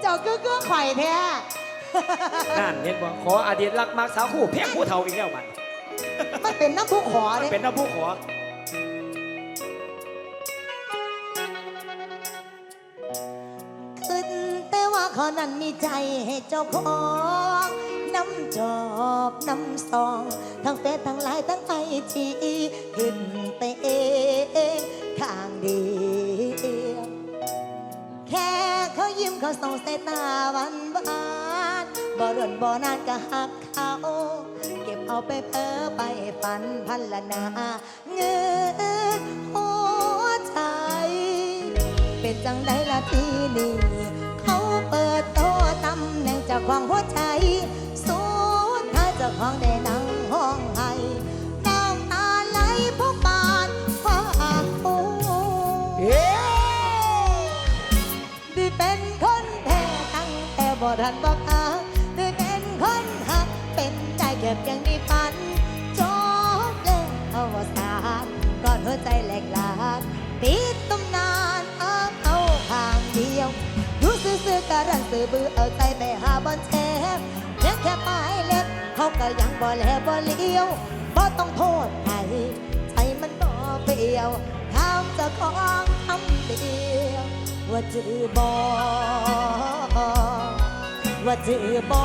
เจ้าคือคือข่อยแท้นั่นเห็นบ่ขออดีตรักมักสาวคู่แพ้ผู้เฒ่าอีกแล้วมันมันเป็นน้ำผู้ขอมันเลยเป็นน้ำผู้ขอขึ้นแต่ว่าเขานั้นมีใจให้เจ้าของน้ำจอบน้ำซอง ทั้งเฟซทั้งไลน์ทั้งไอจีขึ้นแต่เอง เขายิ้มเขาส่งสายตาหวานหวานบ่ร่นบ่นานก็หักเขาเก็บเอาไปเพ้อไปฝันพันละนาเงินหัวใจ เป็นจังไดละทีนี้เขาเปิดโตะตำแหน่งจากของหัวใจสุดท้าจ้าของได้ ทันบอกอาได้เป็นคนหัก เป็นได้แค่เพียงในฝันจบเลยเอวสานก่อนหัวใจแหลกลานติดตำนานเอาเอาข้างเดียวอยู่ซื่อๆการันสื่อบือเอาใจไปหาบอลแชมเพียงแค่ปลายเล็บเขาก็ยังบ่แลบ่เลี้ยวบ่ต้องโทษใครใจมันบ่เปรียวทำเจะของทำเดียวว่าจือบอก ว่าจือบอ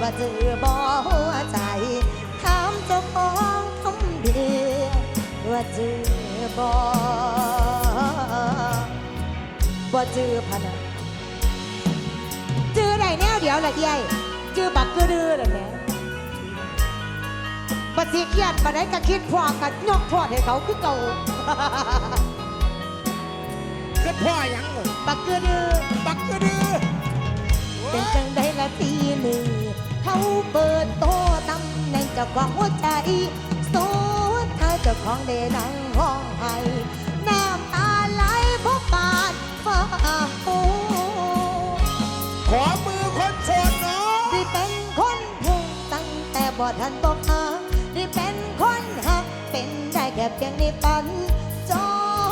ว่าจือบอหัวใจถามเจ้าของคำเดียวว่าจือบอว่าจือพะนะจือได้แนวเดียวละเยัยจือบักคือดื้อละแหม่ปฏิเกียนปะได้ก็คิดพอกันยกโทษให้เขาคือเก่าคือพ่อหยังบักคือดื้อบักคือดื้อ เป็นจังได้ละทีหนึ่งเขาเปิดโตตำแหน่งเจ้าของหัวใจสุดท้ายเจ้าของได้นั่งห้องไห้น้ำตาไหลเพราะปาดฟ้าโอ้ขอมือคนโสดเนาะได้เป็นคนเพลงตั้งแต่บ่ทันบอกหาได้เป็นคนหักเป็นได้แค่เพียงในฝันจ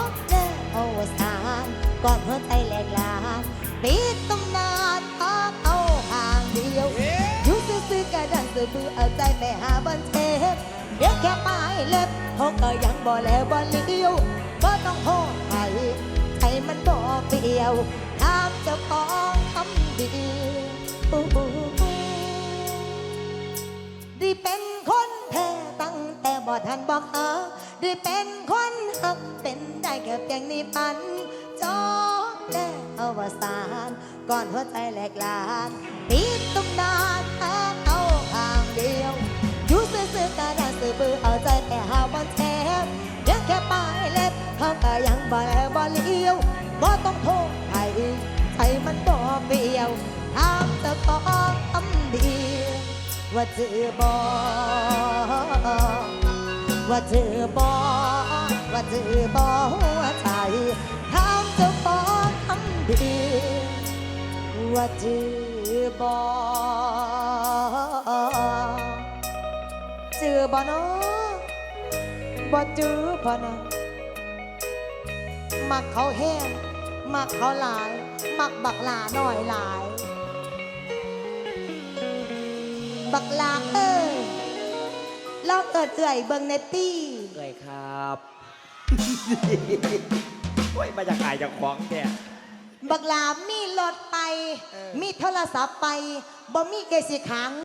บแล้วอวสานก่อนหัวใจแหลกลาน ปิดตำนานเอาเอาห่างเดียวเอ๊ะอยู่ซื่อๆก็ดันซื่อบือเอาใจไปหาบันเทปเรียกแค่ปลายเล็บเขาก็ยังบ่แล้วบ่เลี้ยวบ่ต้องโทษใครใครมันบ่เปรียวถามเจ้าของคำเดียวได้เป็นคนแท้ตั้งแต่บ่ทันบอกหาได้เป็นคนหักเป็นได้แค่เพียงในฝันจบแล้วอ วสานก่อนหัวใจแหลกลานติดตำนานเอาเอาข้างเดียวอยู่ซื่อๆก็ได้ซื่อบือเอาใจไปหาบอลแทบเพียงแค่ปลายเล็บเขาก็ยังบ่แลบ่เลี้ยวบ่ต้องโทษใครใจมันบ่เปรียวถามเจ้าขอคำเดียวว่าจือบอว่าจือบอว่าจือบ บ่เนาะบ่จือพอนะมักเขาแห้งมักเขาหลาย มักบักหลาหน่อยหลาย บักหลาเอ้ยลองเอิดเอื่อยเบิ่งในตี้เลยครับ โอ้ยมาจากอายจากของแท้บักหลามีรถไป มีโทรศัพท์ไปบ่มีเกสิขัง